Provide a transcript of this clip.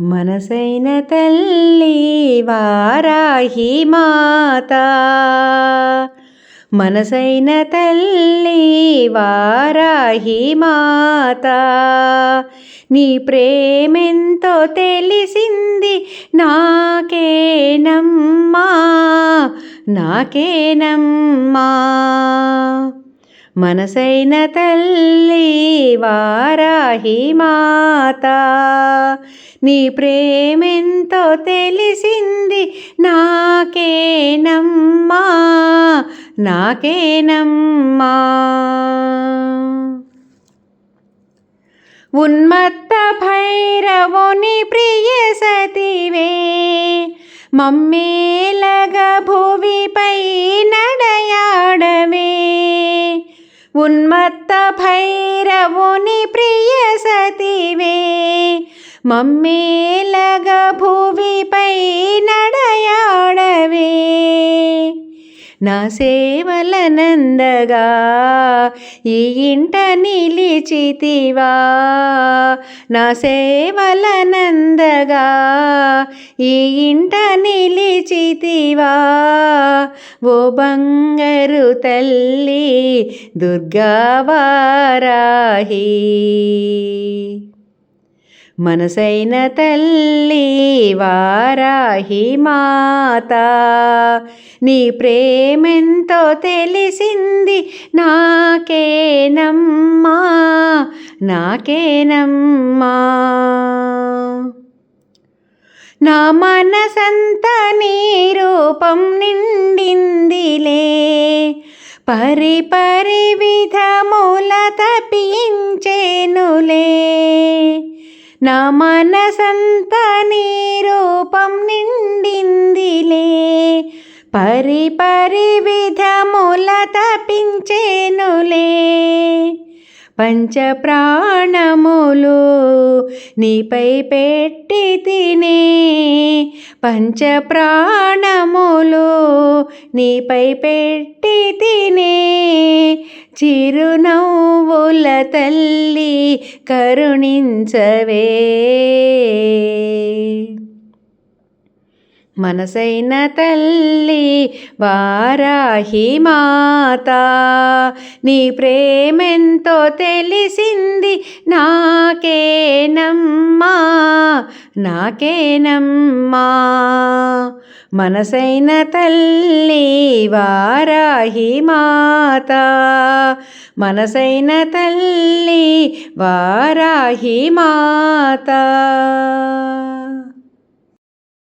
మనసైన తల్లి వారాహి మాత. మనసైన తల్లి వారాహి మాత. నీ ప్రేమెంతో తెలిసింది నాకేనమ్మా నాకేనమ్మా. మనసైన తల్లి వారాహి మాత నీ ప్రేమెంతో తెలిసింది నాకేనమ్మా నాకేనమ్మా ఉన్మత్త భైరవుని ప్రియ సతివే మమ్మేలగ భువిపై ఉన్మత్త భైరవుని ప్రియ సతివే మమ్మేలగ భూమిపై నడయాడవే. నా సేవలనందగా ఈ ఇంట నిలిచితివా. నా సేవలనందగా ఈ ఇంట నిలిచితివా. ఓ బంగరు తల్లి దుర్గావారాహి మనసైన తల్లి వారాహి మాత. నీ ప్రేమెంతో తెలిసింది నాకేనమ్మా నాకేనమ్మా. నా మనసంత నీ పరి పరి విధముల తపించేనులే. నా మనసంత నీ రూపం నిండిందిలే. పరి పరి విధముల తపించేనులే. పంచ ప్రాణములు నీపై పెట్టి తినే పంచ ప్రాణములు నీపై పెట్టి తినే చిరునవ్వుల తల్లి కరుణించవే. మనసైన తల్లి వారాహి మాత నీ ప్రేమెంతో తెలిసింది నాకేనమ్మా నాకేనమ్మా? మనసైన తల్లి వారాహి మాత. మనసైన తల్లి వారాహి మాత.